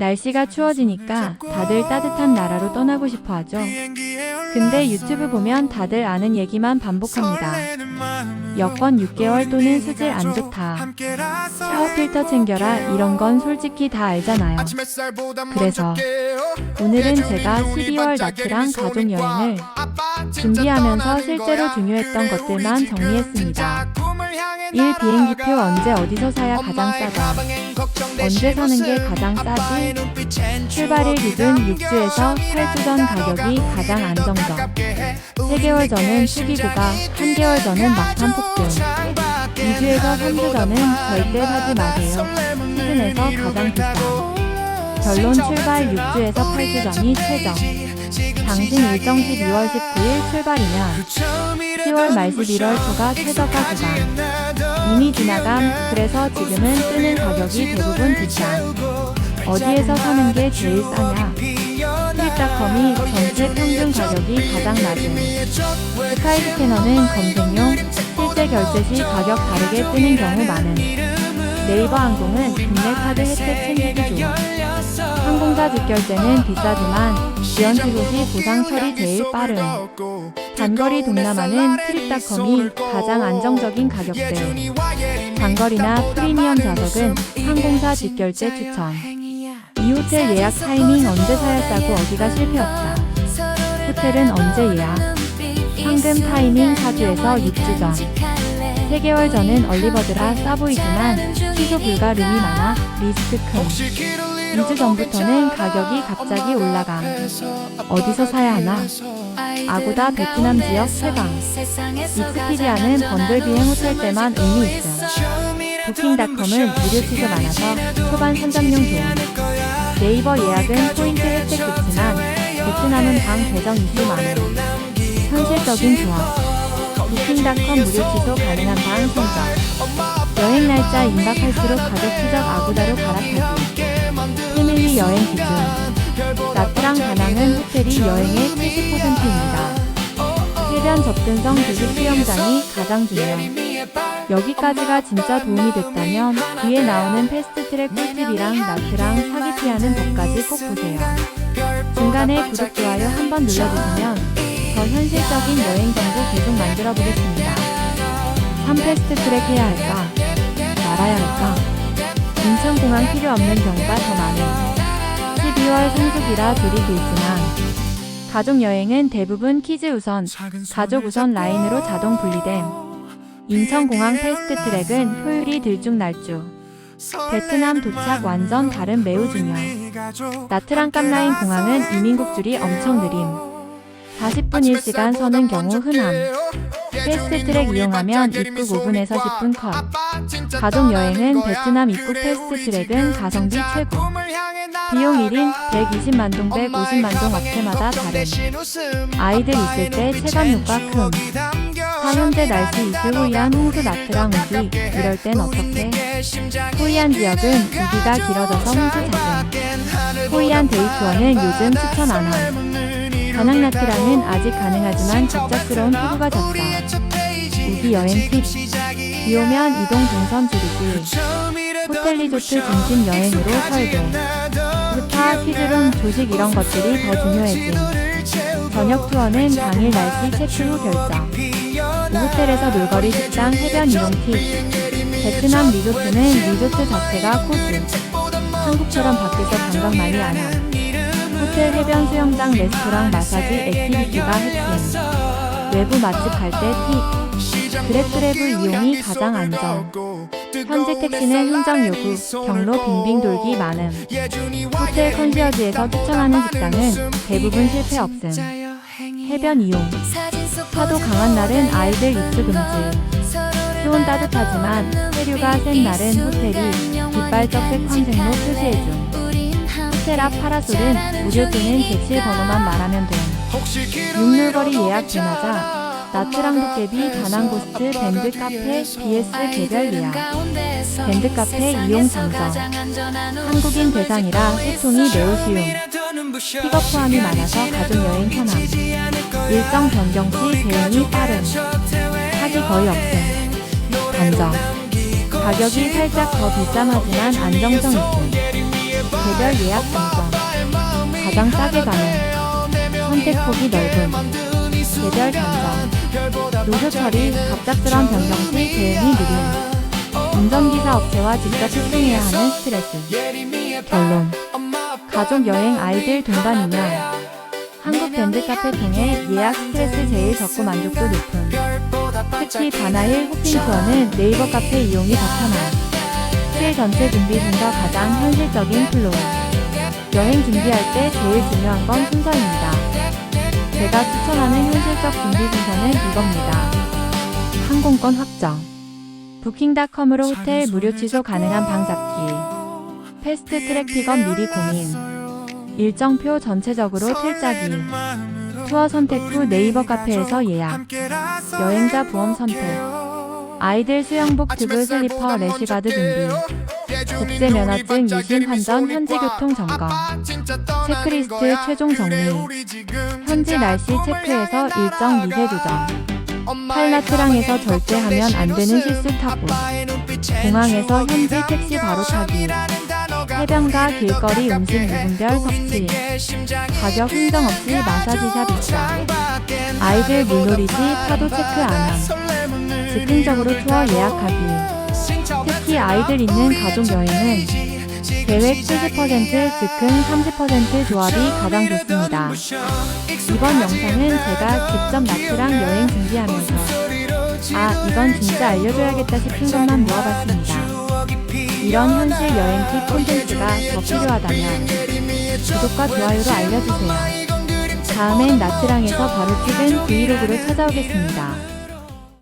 날씨가 추워지니까 다들 따뜻한 나라로 떠나고 싶어 하죠. 근데 유튜브 보면 다들 아는 얘기만 반복합니다. 여권 6개월 또는 수질 안 좋다. 샤워 필터 챙겨라 이런 건 솔직히 다 알잖아요. 그래서 오늘은 제가 12월 나트랑 가족 여행을 준비하면서 실제로 중요했던 것들만 정리했습니다. 1. 비행기표 언제 어디서 사야 가장 싸다. 언제 사는 게 가장 싸지? 출발일 기준 6주에서 8주 전 가격이 가장 안정적. 3개월 전은 초기고가, 1개월 전은 막판 폭등. 2주에서 3주 전은 절대 사지 마세요. 시즌에서 가장 비싸. 결론 출발 6주에서 8주 전이 최저. 당신 일정 12월 19일 출발이면 10월 말 11월 초가 최저가 구간. 이미 지나감, 그래서 지금은 뜨는 가격이 대부분 비싸. 어디에서 사는 게 제일 싸냐? 트립닷컴이 전체 평균 가격이 가장 낮은. 스카이 스캐너는 검색용, 실제 결제 시 가격 다르게 뜨는 경우 많은. 네이버 항공은 국내 카드 혜택 챙기기 좋은. 항공사 직결제는 비싸지만 지연 시 보상 처리 제일 빠른. 단거리 동남아는 트립닷컴이 가장 안정적인 가격대. 단거리나 프리미엄 좌석은 항공사 직결제 추천. 이 호텔 예약 타이밍 언제 사였다고 어디가 실패 없다. 호텔은 언제 예약? 황금 타이밍 4주에서 6주 전. 3개월 전은 얼리버드라 싸 보이지만 취소 불가 룸이 많아 리스크 큰. 2주 전부터는 가격이 갑자기 올라감. 어디서 사야 하나? 아고다 베트남 지역 최강. 익스피디아는 번들 비행 호텔 때만 의미 있음. 부킹닷컴은 무료 취소 많아서 초반 선점용 좋음. 네이버 예약은 포인트 혜택 좋지만 베트남은 방 배정 이슈 많음. 현실적인 조합. 부킹닷컴 무료 취소 가능한 방 선정. 여행 날짜 임박할수록 가격 추적 아고다로 갈아타기. 패밀리 여행 기준. 나트랑 다낭은 호텔이 여행의 70%입니다. 해변 접근성 조식 수영장이 가장 중요. 여기까지가 진짜 도움이 됐다면 뒤에 나오는 패스트트랙 꿀팁이랑 나트랑 사기 피하는 법까지 꼭 보세요. 중간에 구독, 좋아요 한번 눌러주시면 더 현실적인 여행 정보 계속 만들어 보겠습니다. 3 패스트 트랙 해야 할까? 말아야 할까? 인천공항 필요 없는 경우가 더 많은 12월 성수기라 둘이 길지만 가족 여행은 대부분 키즈 우선, 가족 우선 라인으로 자동 분리됨. 인천공항 패스트 트랙은 효율이 들쭉날쭉. 베트남 도착 완전 다른 매우 중요. 나트랑 깜라인 공항은 이민국 줄이 엄청 느림. 40분 1시간 서는 경우 흔함. 패스트트랙 이용하면 입국 5분에서 10분 컷. 가족 여행은 베트남 입국 패스트트랙은 가성비 최고. 비용 1인 120만 동 150만 동 업체마다 다른. 아이들 있을 때 체감 효과 큼. 사 현재 날씨 이슈 호이안 홍수 나트랑 우기 이럴 땐 어떻게? 호이안 지역은 우기가 길어져서 홍수 작음. 호이안 데이 투어는 요즘 추천 안 함. 다낭 나트랑은 아직 가능하지만 갑작스러운 피부가 졌다. 우기 여행 팁. 비 오면 이동 동선 줄이기. 호텔 리조트 중심 여행으로 설계. 스파, 키즈룸, 조식 이런 것들이 더 중요해짐. 저녁 투어는 당일 날씨 체크 후 결정. 이 호텔에서 놀거리 식당 해변 이용 팁. 베트남 리조트는 리조트 자체가 코스. 한국처럼 밖에서 관광 많이 안 함. 호텔 해변 수영장 레스토랑 마사지 액티비티가 핵심. 외부 맛집 갈 때 팁. 그랩드랩을 이용이 가장 안전. 현지 택시는 흥정 요구, 경로 빙빙 돌기 많음. 호텔 컨시어지에서 추천하는 식당은 대부분 실패 없음. 해변 이용. 파도 강한 날은 아이들 입수 금지. 수온 따뜻하지만 해류가 센 날은 호텔이 깃발적 색황생로 표시해줌. 호텔 앞 파라솔은 무료 또는 객실 번호만 말하면 됨. 육물거리 예약 전화자 나트랑 도깨비 다낭고스트 밴드 카페 BS 개별 예약 밴드 카페 이용 장점 한국인 대상이라 소통이 매우 쉬움 픽업 포함이 많아서 가족 여행 편함 일정 변경 시 대응이 빠름 사기 거의 없음 단점 가격이 살짝 더 비쌈하지만 안정성 있음 개별 예약 동선, 가장 싸게 가는, 선택 폭이 넓은, 개별 단점, 노조 처리, 갑작스런 변경 시 대응이 느린, 운전기사 업체와 직접 소통해야 하는 스트레스. 결론. 가족 여행 아이들 동반이면 한국 밴드 카페 통해 예약 스트레스 제일 적고 만족도 높은 특히 바나힐 호핑 투어는 네이버 카페 이용이 더 편한 실 전체 준비 중서 가장 현실적인 플로우. 여행 준비할 때 제일 중요한 건 순서입니다. 제가 추천하는 현실적 준비 순서는 이겁니다. 항공권 확정. 부킹닷컴으로 호텔 무료 취소 가능한 방 잡기. 패스트 트랙 픽업 미리 고민 일정표 전체적으로 필짜기. 투어 선택 후 네이버 카페에서 예약. 여행자 보험 선택 아이들 수영복 튜브 슬리퍼 래시가드 준비 국제 면허증 유심 환전 현지 교통 점검 체크리스트 최종 정리. 현지 날씨 체크해서 일정 미세 조정. 팔라트랑에서 절대 하면 안 되는 실수 타고 공항에서 현지 택시 바로 타기. 해변가 길거리 음식 무분별 섭취. 가격 흥정 없이 마사지샵 입장 아이들 물놀이 시 파도 체크 안함 즉흥적으로 투어 예약하기 특히 아이들 있는 가족 여행은 계획 70% 즉흥 30% 조합이 가장 좋습니다. 이번 영상은 제가 직접 나트랑 여행 준비하면서 아 이건 진짜 알려줘야겠다 싶은 것만 모아봤습니다. 이런 현실 여행 팁 콘텐츠가 더 필요하다면 구독과 좋아요로 알려주세요. 다음엔 나트랑에서 바로 찍은 브이로그로 찾아오겠습니다.